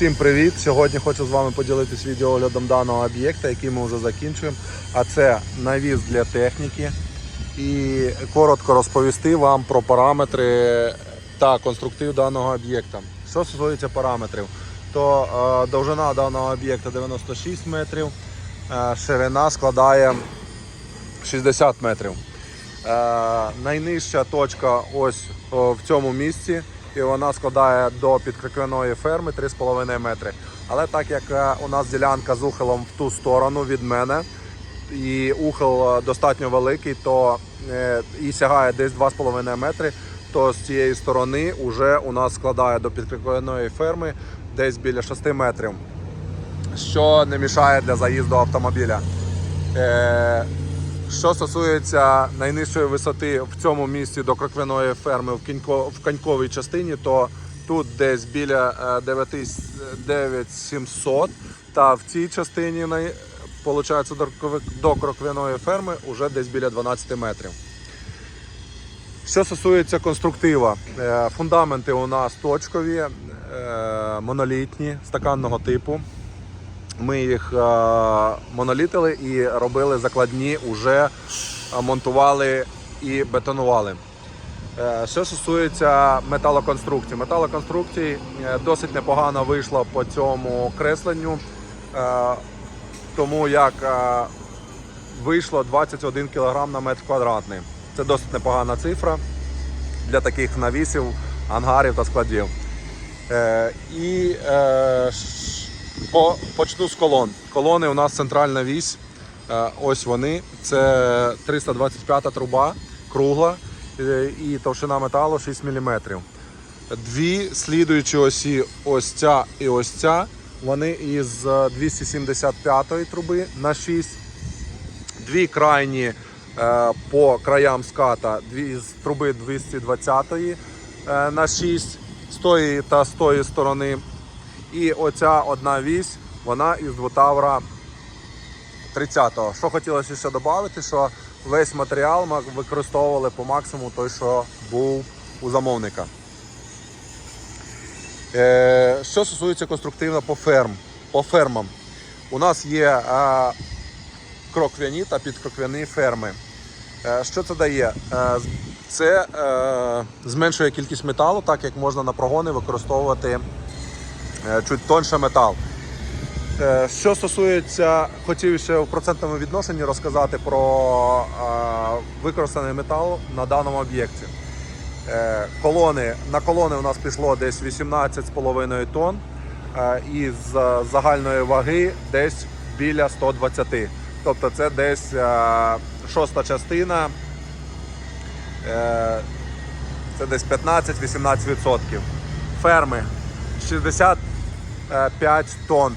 Всім привіт! Сьогодні хочу з вами поділитися відеоглядом даного об'єкта, який ми вже закінчуємо. А це навіс для техніки. І коротко розповісти вам про параметри та конструктив даного об'єкта. Що стосується параметрів, то е, довжина даного об'єкта 96 метрів, е, ширина складає 60 метрів. Е, найнижча точка ось о, в цьому місці, і вона складає до підкриквяної ферми 3,5 метри. Але так як е, у нас ділянка з ухилом в ту сторону від мене, і ухил е, достатньо великий, то е, і сягає десь 2,5 метри, то з цієї сторони вже у нас складає до підкриквяної ферми десь біля 6 метрів, що не мішає для заїзду автомобіля. Е, що стосується найнижчої висоти в цьому місці до кроквяної ферми в, коньковій частині, то тут десь біля е, 9 9700, та в цій частині крови- до кроквяної ферми вже десь біля 12 метрів. Що стосується конструктива, е, фундаменти у нас точкові, е, монолітні, стаканного типу. Ми їх е, монолітили і робили закладні, уже е, монтували і бетонували. Е, Що стосується металоконструкції, металоконструкції досить непогано вийшло по цьому кресленню, тому як вийшло 21 кг на метр квадратний. Це досить непогана цифра для таких навісів, ангарів та складів. І по, почну з колон. Колони у нас центральна вісь. Е, Ось вони. Це 325 труба, кругла е, і товщина металу 6 мм. Дві слідуючі осі, ось ця і ось ця. Вони із е, 275 труби на 6. Дві крайні е, по краям ската, дві з труби 220 е, на 6 з тої та з тої сторони. І оця одна вісь, вона із двотавра 30-го. Що хотілося ще додати, що весь матеріал ми використовували по максимуму той, що був у замовника. Е, що стосується конструктивно по ферм, по фермам, у нас є е, кроквяні та підкроквяні ферми. Е, Що це дає? Це зменшує кількість металу, так як можна на прогони використовувати чуть тонше метал. Е, Що стосується, хотів ще в процентному відношенні розказати про е, використаний метал на даному об'єкті. Е, Колони, на колони у нас пішло десь 18,5 тонн, е, і з загальної ваги десь біля 120. Тобто це десь е, шоста частина, е, це десь 15-18%. Ферми 65 тонн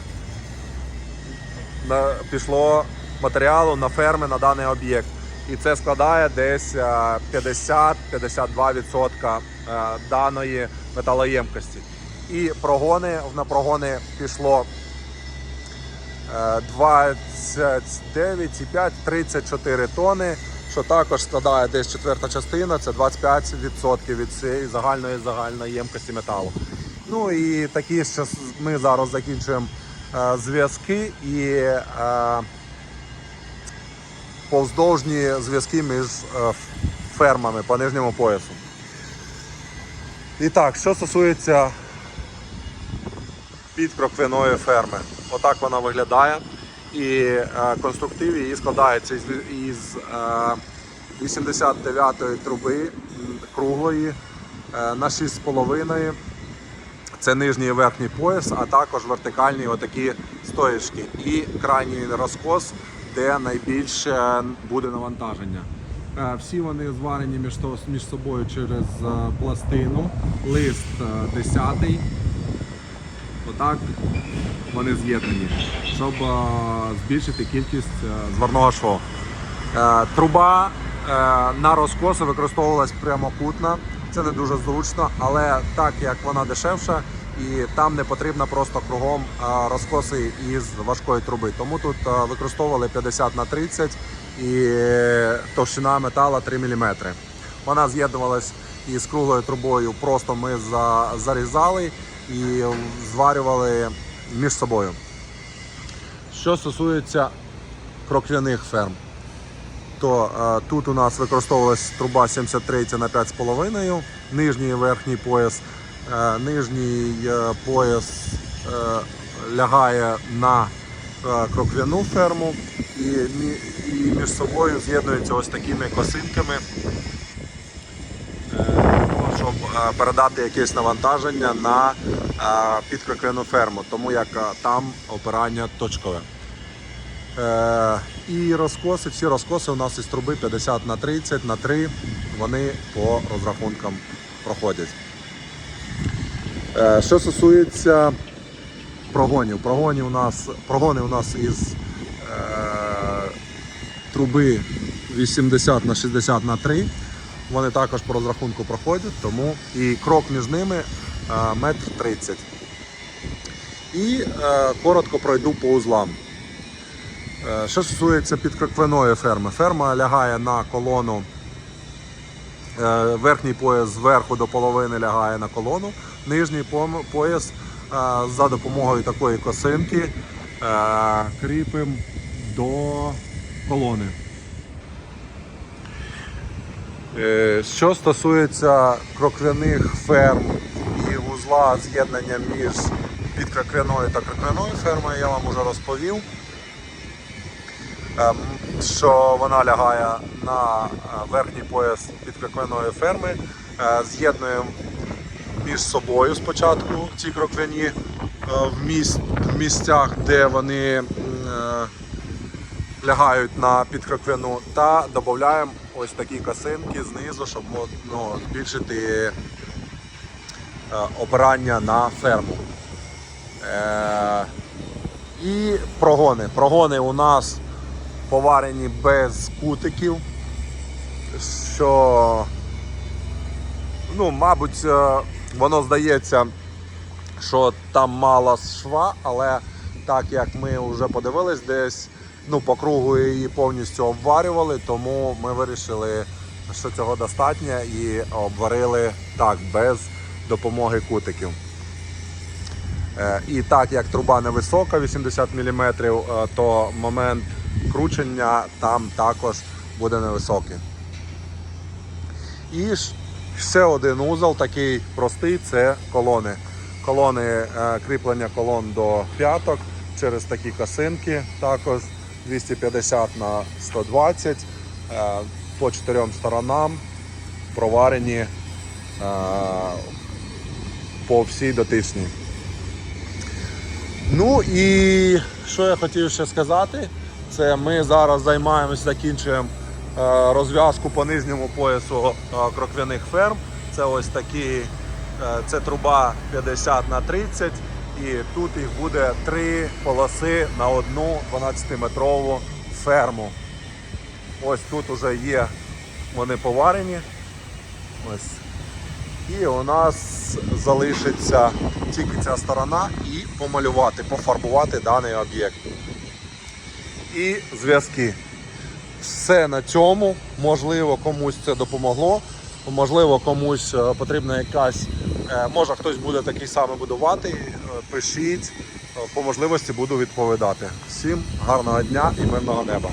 пішло матеріалу на ферми на даний об'єкт. І це складає десь е, 50-52% е, даної металоємкості. І прогони на прогони пішло е, 29,5-34 тони, що також складає десь четверта частина, це 25% від цієї загальної загальної ємкості металу. Ну і такі що ми зараз закінчуємо е, зв'язки і е, повздовжні зв'язки між е, фермами по нижньому поясу. І так, що стосується підкроквяної ферми. Отак вона виглядає. І е, конструктив її складається із, із е, 89-ї труби круглої е, на 6,5. Це нижній і верхній пояс, а також вертикальні отакі стоїчки. І крайній розкос, де найбільше буде навантаження. Е, Всі вони зварені між, між собою через е, пластину. Лист е, 10 Отак вони з'єднані, щоб е, збільшити кількість е, зварного шву. Е, Труба е, на розкоси використовувалась прямокутна. Це не дуже зручно, але так як вона дешевша, і там не потрібно просто кругом розкоси із важкої труби. Тому тут використовували 50 на 30 і е, товщина метала 3 мм. Вона з'єднувалась із круглою трубою, просто ми зарізали і зварювали між собою. Що стосується кроквяних ферм, то е, тут у нас використовувалась труба 73 на 5,5, нижній і верхній пояс. Е, нижній е, пояс лягає на кроквяну ферму і, між собою з'єднуються ось такими косинками, щоб передати якесь навантаження на підкроквяну ферму, тому як там опирання точкове. Е, і розкоси, всі розкоси у нас із труби 50 на 30 на 3, вони по розрахункам проходять. Е, що стосується прогонів, прогони у нас, прогони у нас із е, труби 80 на 60 на 3. Вони також по розрахунку проходять, тому і крок між ними е, метр 30. І е, коротко пройду по узлам. Е, Що стосується підкроквеної ферми, ферма лягає на колону. е, Верхній пояс зверху до половини лягає на колону, нижній пояс е, за допомогою такої косинки кріпимо до колони. Що стосується кроквяних ферм і вузла з'єднання між підкроквяною та кроквяною фермою, я вам вже розповів що вона лягає на е, верхній пояс підкроквяної ферми. Е, З'єднуємо між собою спочатку ці кроквяні е, в, міс- в місцях, де вони лягають на підкроквяну, та додаємо ось такі косинки знизу, щоб ну, збільшити опирання на ферму. І прогони. Прогони у нас поварені без кутиків, що, ну, мабуть, е, воно здається, що там мало шва, але так як ми вже подивились десь, ну, по кругу її повністю обварювали, тому ми вирішили, що цього достатньо і обварили так, без допомоги кутиків. Е, І так як труба невисока, 80 мм, е, то момент кручення там також буде невисокий. І ще один узол, такий простий, це колони. Колони, е, кріплення колон до п'яток через такі косинки, також 250 на 120 е, по чотирьом сторонам проварені е, по всій дотичній. Ну і що я хотів ще сказати, це ми зараз займаємося, закінчуємо е, розв'язку по нижньому поясу е, кроквяних ферм. Це ось такі, е, це труба 50 на 30 і тут їх буде три полоси на одну 12-метрову ферму. Ось тут вже є вони поварені. Ось і у нас залишиться тільки ця сторона і помалювати, пофарбувати даний об'єкт. І зв'язки. Все на цьому. Можливо, комусь це допомогло. Можливо, комусь е, потрібна якась, е, може хтось буде такий самий будувати. е, Пишіть, по можливості буду відповідати. Всім гарного дня і мирного неба.